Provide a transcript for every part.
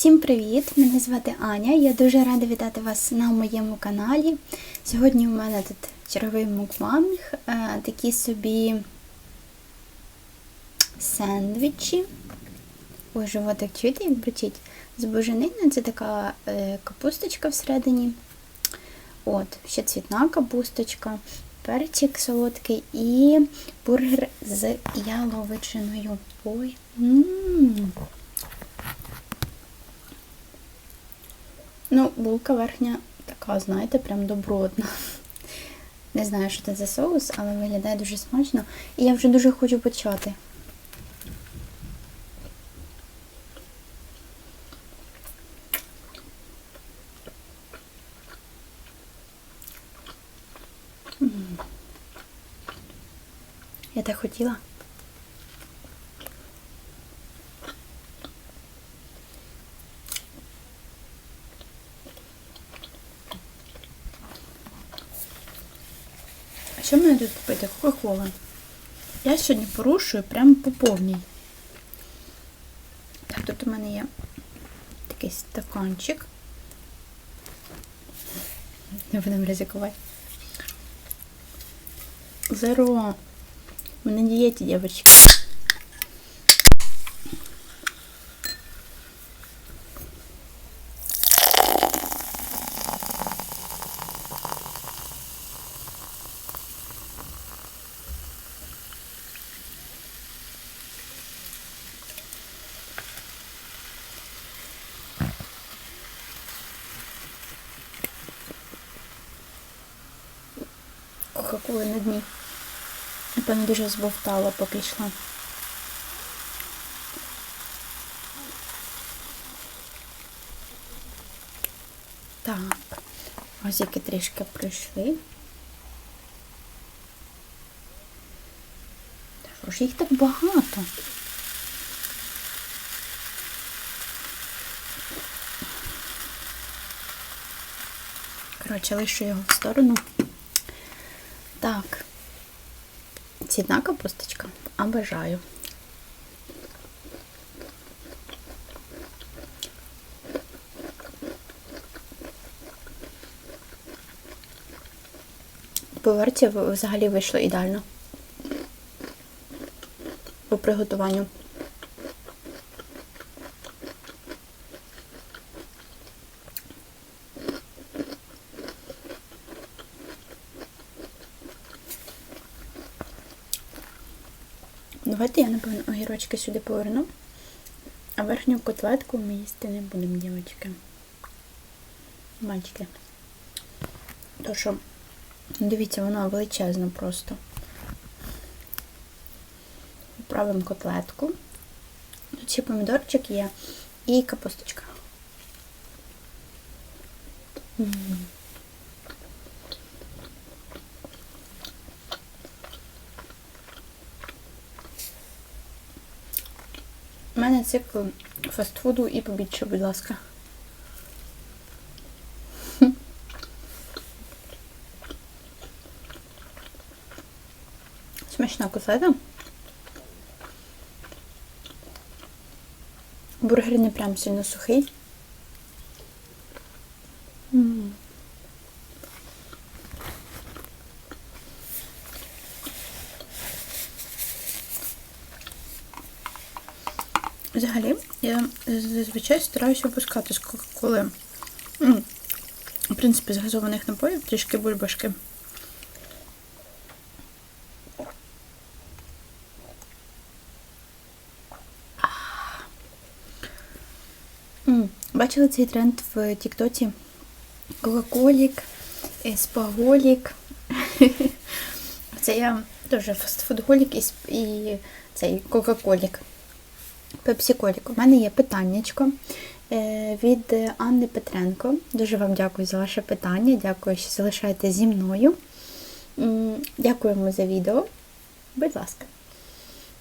Всім привіт! Мене звати Аня. Я дуже рада вітати вас на моєму каналі. Сьогодні у мене тут черговий мукбанг, е, такі собі сендвічі. Ой, животик чуєте, як бричить? З буженини це така е, капусточка всередині. От, ще цвітна капусточка, перчик солодкий і бургер з яловичиною. Ой. м Ну, булка верхня така, знаєте, прям добротна. Не знаю, що це за соус, але виглядає дуже смачно. І я вже дуже хочу почати. Я так хотіла. А що мене тут Кока-кола. Я сьогодні порушую прямо по повній. Так, тут у мене є такий стаканчик. Не будемо ризикувати. Зеро. Мене на дієті, дівчатки. Кока-коли на дні. Напевно, дуже збовтала, поки йшла. Так, ось які трішки пройшли. Що ж їх так багато? Коротше, лишу його в сторону. Так. Цідна капусточка. Обожаю. Поверті взагалі вийшло ідеально. По приготуванню. Давайте я, огірочки сюди поверну, а верхню котлетку ми їсти не будемо, дівчатки. Мальчики. То що, дивіться, вона величезна просто. Правимо котлетку. Тут ще помідорчик є і капусточка. У мене цикл фастфуду і побіччя, будь ласка. Смачна котлета. Бургер не прям сильно сухий. М. Взагалі, я зазвичай стараюся опускати з кока-коли. В принципі, з газованих напоїв трішки бульбашки. Бачили цей тренд в Тіктоці? Кока-колік, спаголік. Це я теж фастфудголік і цей кока-колік. Пепсі-колік. У мене є питаннячко е, від Анни Петренко. Дуже вам дякую за ваше питання. Дякую, що залишаєте зі мною. Дякуємо за відео. Будь ласка.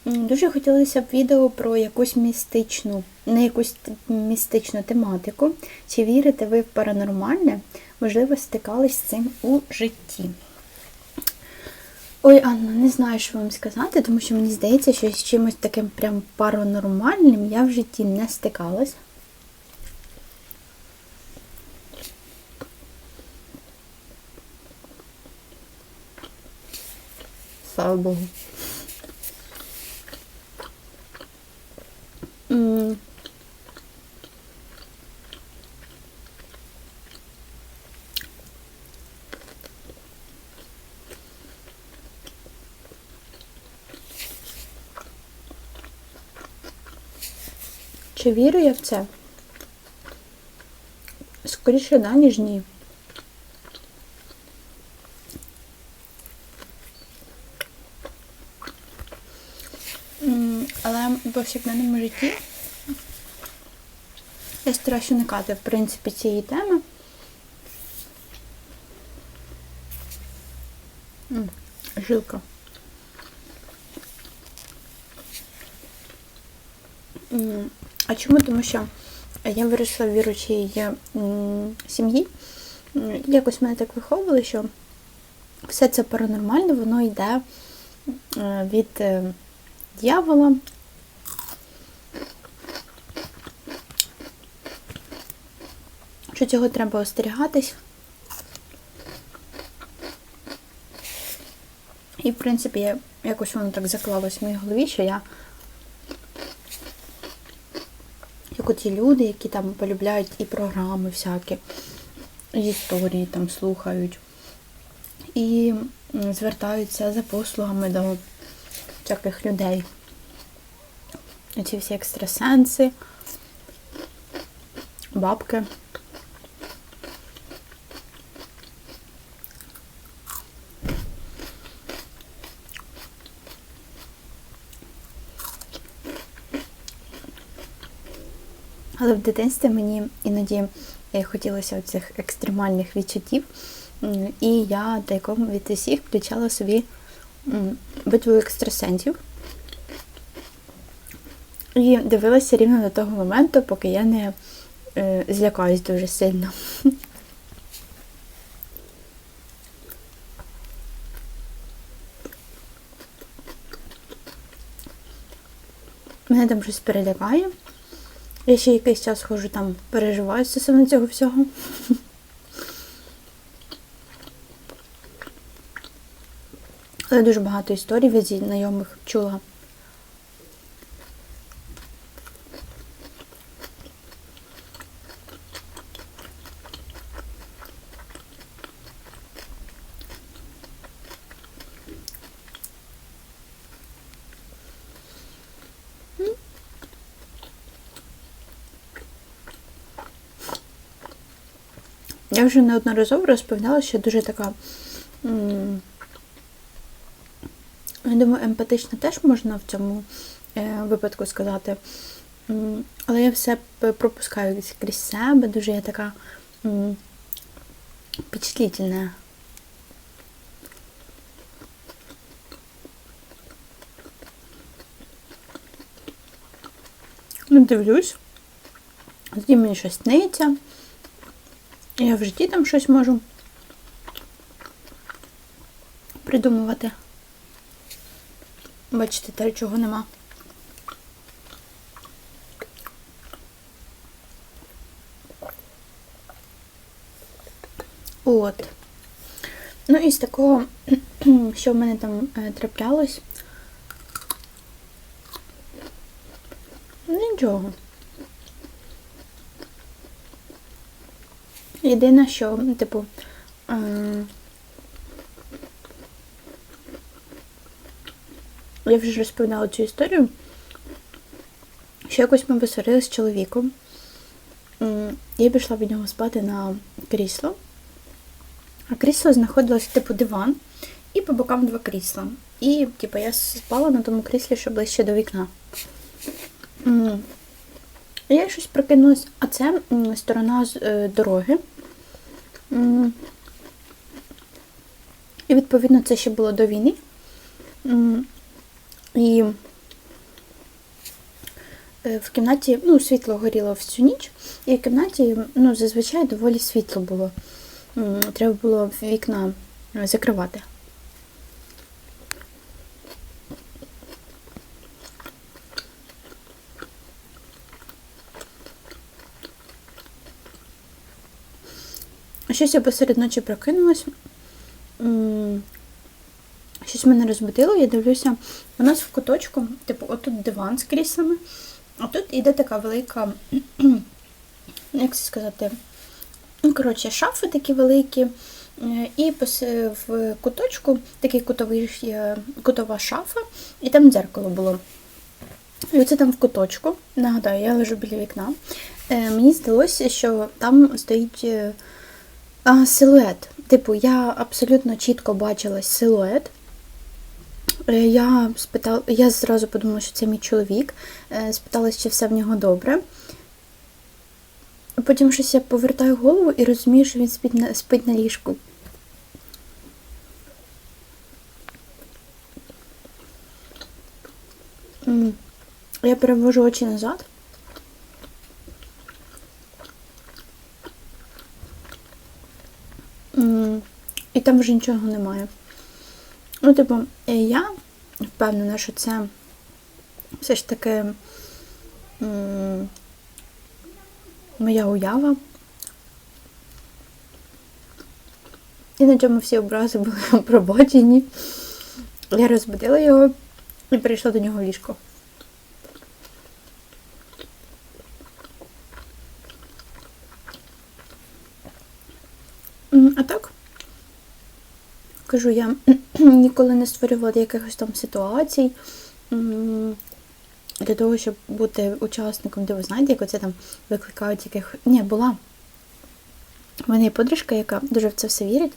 Дуже хотілося б відео про якусь містичну, не якусь містичну тематику. Чи вірите ви в паранормальне? Можливо, стикались з цим у житті. Ой, Анна, не знаю, що вам сказати, тому що мені здається, що з чимось таким прям паранормальним я в житті не стикалась. Слава Богу. Чи вірю я в це? Скоріше да, ніж ні. Але в повсякденному житті я стараюся уникати, в принципі, цієї теми. Жилка. М, А чому? Тому що я виросла в віручій сім'ї. М, Якось мене так виховували, що все це паранормальне, воно йде е, від е, дьявола. Що цього треба остерігатись. І, в принципі, якось воно так заклалось в моїй голові, що я, як оті люди, які там полюбляють і програми всякі, і історії там слухають, і звертаються за послугами до всяких людей. Ці всі екстрасенси, бабки. Але в дитинстві мені іноді е, хотілося цих екстремальних відчуттів. І я тайком від усіх включала собі битву екстрасенсів. І дивилася рівно до того моменту, поки я не е, злякаюсь дуже сильно. Мене там щось перелякає. Я ще якийсь час ходжу там, переживаю стосовно цього всього. Але дуже багато історій від знайомих чула. Я вже неодноразово розповідала, що дуже така. Я думаю, емпатична теж можна в цьому е, випадку сказати. Але я все пропускаю крізь себе, дуже я така впечатлительна. Ну, дивлюсь. Тоді мені щось сниться. Я в житті там щось можу придумувати. Бачите, те, чого нема. От. Ну і з такого, що в мене там е, траплялось. Нічого. Єдине, що, ну, типу, я вже розповідала цю історію, що якось ми посварилися з чоловіком. Я пішла від нього спати на крісло, а крісло знаходилось, типу, диван, і по бокам два крісла. І, типу, я спала на тому кріслі, що ближче до вікна. Я щось прокинулась, а це сторона е, дороги. І відповідно це ще було до війни. І е, в кімнаті, ну, світло горіло всю ніч, і в кімнаті, ну, зазвичай доволі світло було. Треба було вікна закривати. Щось я посеред ночі прокинулась, Щось мене розбудило, я дивлюся, у нас в куточку, типу, отут диван з кріслами, а тут іде така велика, як це сказати, ну, коротше, шафи такі великі. І в куточку такий кутовий, е, кутова шафа, і там дзеркало було. І оце там в куточку, нагадаю, я лежу біля вікна. Е, мені здалося, що там стоїть е, а, силует. Типу, я абсолютно чітко бачила силует. Е, Я спитала, я зразу подумала, що це мій чоловік. Е, Спиталась, чи все в нього добре. Потім щось я повертаю голову і розумію, що він спить на, спить на ліжку. Я перевожу очі назад. І там вже нічого немає. Ну, типу, е, я впевнена, що це все ж таки моя уява. І на цьому всі образи були пробачені. Я розбудила його і перейшла до нього в ліжко. М, А так, кажу, я ніколи не створювала якихось там ситуацій для того, щоб бути учасником, де ви знаєте, як оце там викликають яких. Ні, була. У мене є подружка, яка дуже в це все вірить.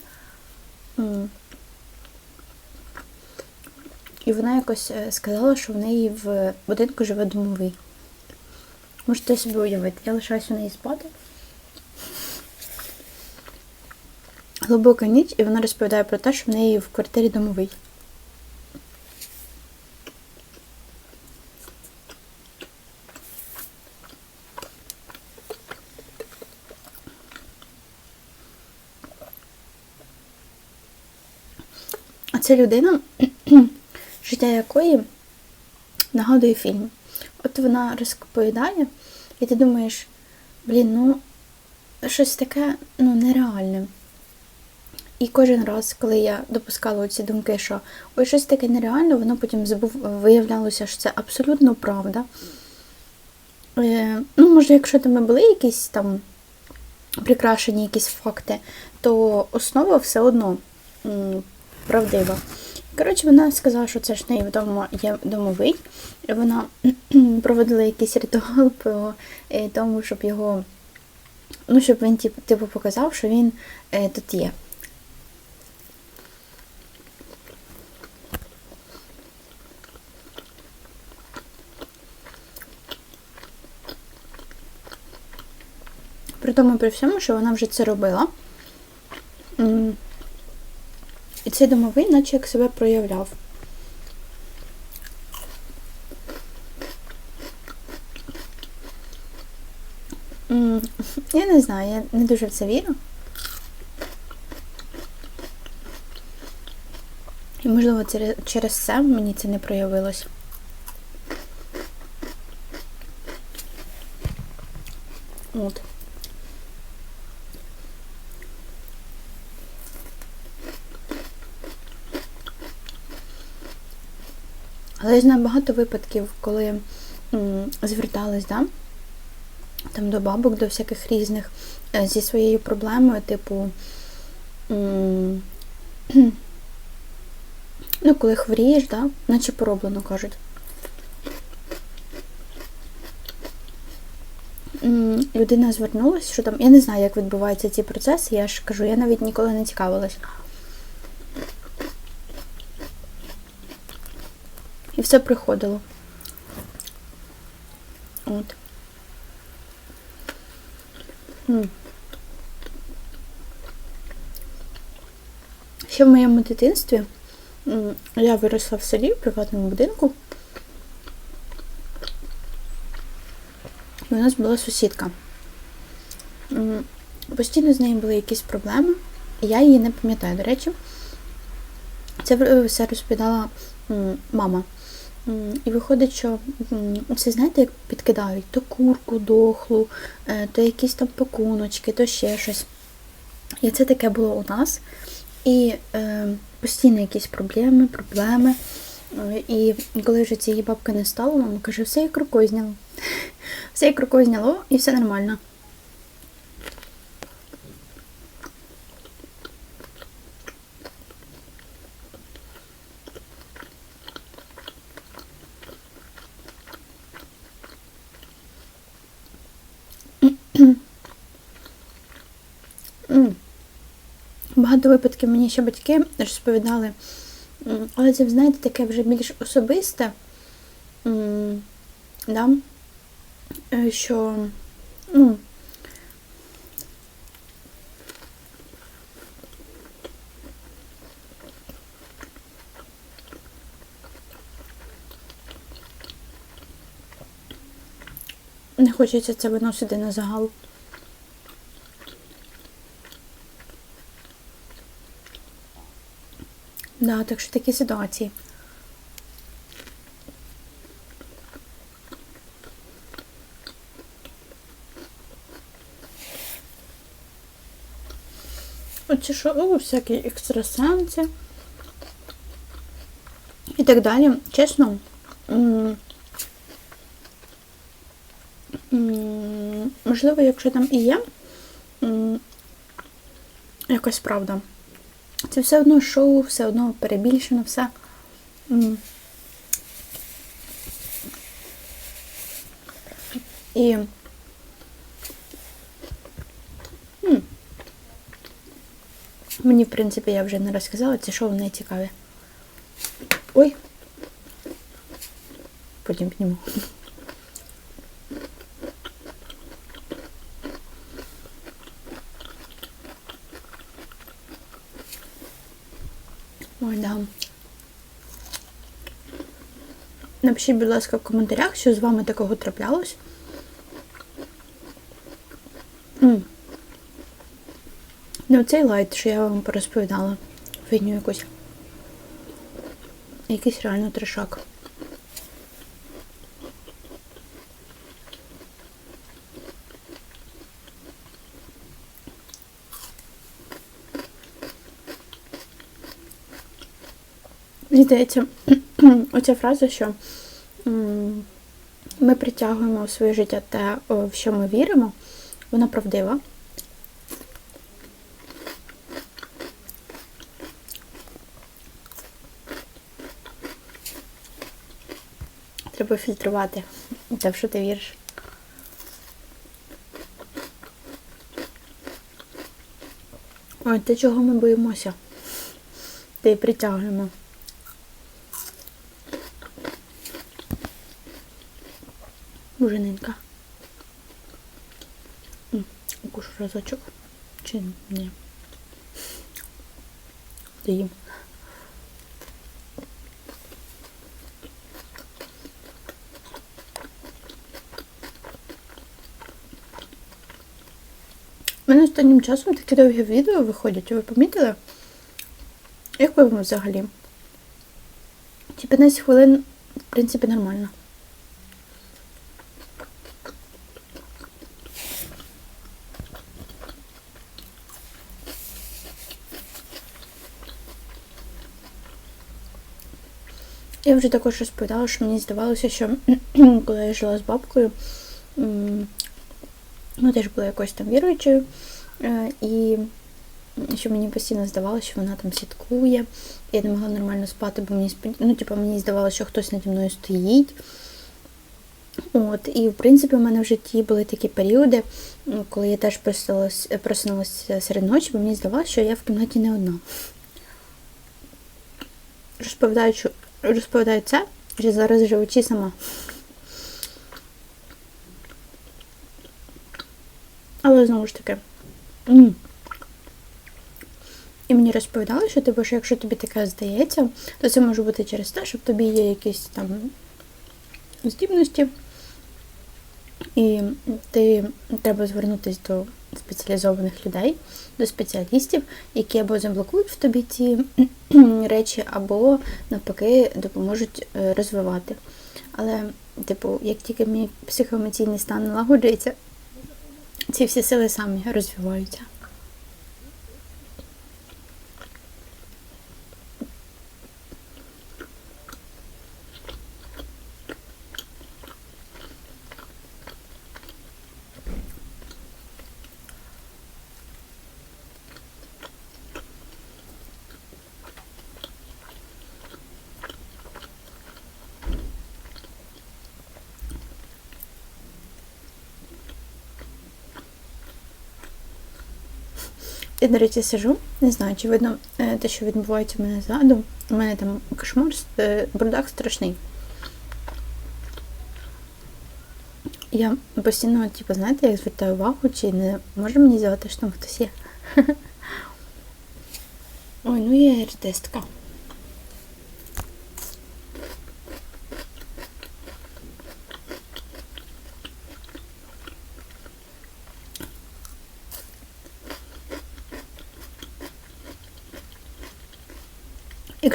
І вона якось е, сказала, що в неї в будинку живе домовий. Можете собі уявити, я лишаюсь у неї спати. Глибока ніч, і вона розповідає про те, що в неї в квартирі домовий. А це людина, життя якої нагадує фільм. От вона розповідає, і ти думаєш, блін, ну щось таке ну, нереальне. І кожен раз, коли я допускала ці думки, що ой, щось таке нереальне, воно потім забув, виявлялося, що це абсолютно правда. Е, ну, може, якщо там були якісь там прикрашені якісь факти, то основа все одно м, правдива. Коротше, вона сказала, що це ж неї вдома є домовий. Вона проводила якийсь ритуал по е, тому, щоб його, ну, щоб він типу показав, що він е, тут є. При тому при всьому, що вона вже це робила. І цей домовий, наче як себе проявляв. Я не знаю, я не дуже в це вірю. І, можливо, через- це мені це не проявилось. От. Але я знаю багато випадків, коли звертались, да? там до бабок, до всяких різних е, зі своєю проблемою, типу, ну, коли хворієш, да? наче пороблено кажуть. Людина звернулася, що там, я не знаю, як відбуваються ці процеси, я ж кажу, я навіть ніколи не цікавилась. Все приходило. От. Ще в моєму дитинстві я виросла в селі в приватному будинку. У нас була сусідка. Постійно з нею були якісь проблеми, і я її не пам'ятаю, до речі. Це е, все розповідала мама. І виходить, що це знаєте, як підкидають то курку дохлу, е, то якісь там пакуночки, то ще щось. І це таке було у нас. І е, постійно якісь проблеми, проблеми. Е, І коли вже цієї бабки не стало, мама каже, все як рукою зняло. Все як рукою зняло і все нормально. М. Багато випадків мені ще батьки розповідали, але це, знаєте, таке вже більш особисте, да? Е, що ну, не хочеться це виносити на загал. Да, так що такі ситуації. Оці що, о, всякі екстрасенси і так далі. Чесно, можливо, якщо там і є якась правда. Це все одно шоу, все одно перебільшено, все. І. Мені, в принципі, я вже не розказала, це шоу не цікаве. Ой. Потім підніму. Ой. Напишіть, будь ласка, в коментарях, що з вами такого траплялось. М. Ну, цей лайт, що я вам порозповідала. Фігню якусь. Якийсь реально трешак. Мені здається, оця фраза, що ми притягуємо в своє життя те, в що ми віримо, вона правдива. Треба фільтрувати те, в що ти віриш. Ой, те, чого ми боїмося, те притягуємо. Бужененька. М, Укушу разочок. Чи ні? Доїм. У мене останнім часом такі довгі відео виходять, ви помітили? Як ви взагалі? Ті 15 хвилин, в принципі, нормально. Я вже також розповідала, що мені здавалося, що коли я жила з бабкою, ну теж була якось там віруючою, е, і що мені постійно здавалося, що вона там слідкує. Я не могла нормально спати, бо мені ну, типу, мені здавалося, що хтось наді мною стоїть. От, і в принципі, у мене в житті були такі періоди, коли я теж проснулася серед ночі, бо мені здавалося, що я в кімнаті не одна. Розповідаю, що- розповідаю це, що зараз живучи сама. Але знову ж таки. м. І мені розповідали, що типу, що якщо тобі таке здається, то це може бути через те, що в тобі є якісь там здібності, і ти треба звернутися до спеціалізованих людей, до спеціалістів, які або заблокують в тобі ці речі, або навпаки допоможуть е, розвивати. Але, типу, як тільки мій психоемоційний стан налагоджується, ці всі сили самі розвиваються. Я, до речі, сижу, не знаю, чи видно е, те, що відбувається в мене ззаду. У мене там кошмар, е, бардак страшний. Я постійно, типу, знаєте, як звертаю увагу, чи не може мені здавати, що там хтось є. Ой, ну я артистка.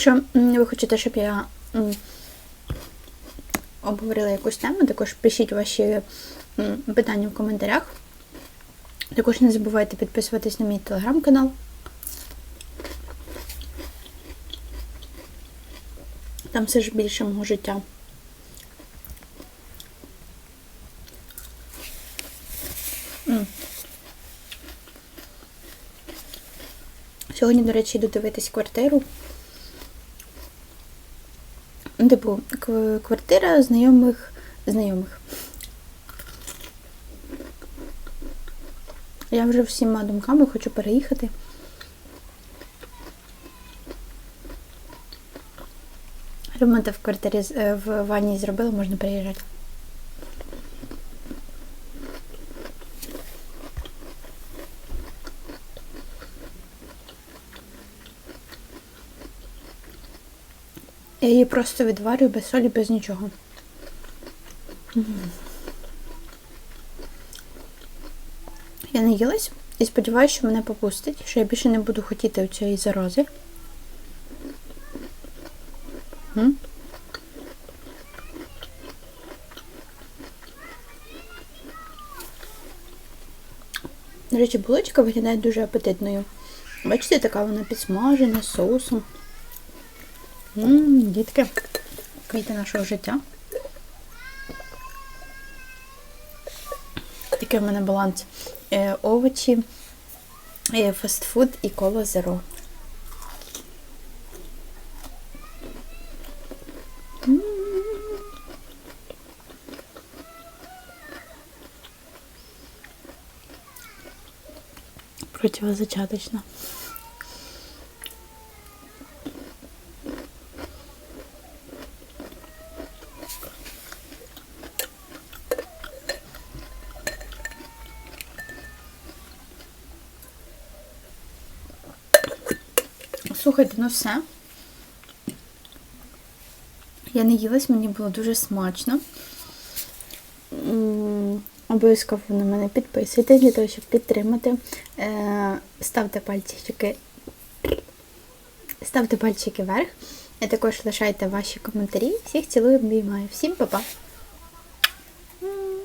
Якщо ви хочете, щоб я обговорила якусь тему, також пишіть ваші питання в коментарях. Також не забувайте підписуватись на мій телеграм-канал. Там все ж більше мого життя. Сьогодні, до речі, йду дивитись квартиру. Ну, Типу, квартира знайомих знайомих. Я вже всіма думками хочу переїхати. Ремонт в квартирі е, в ванні зробила, можна переїжджати. Я її просто відварю без солі, без нічого. Я наїлась і сподіваюся, що мене попустить, що я більше не буду хотіти цієї зарози. До речі, булочка виглядає дуже апетитною. Бачите, така вона підсмажена з соусом. Ммм, дітки, квіти нашого життя. Такий в мене баланс. Е, овочі, е, фастфуд і кола зеро. Противозачаточно. Слухайте, ну все. Я не їлась, мені було дуже смачно. Обов'язково на мене підписуйтесь для того, щоб підтримати. Е, Ставте пальчики. Ставте пальчики вверх. І також лишайте ваші коментарі. Всіх цілую, обіймаю. Всім па-па!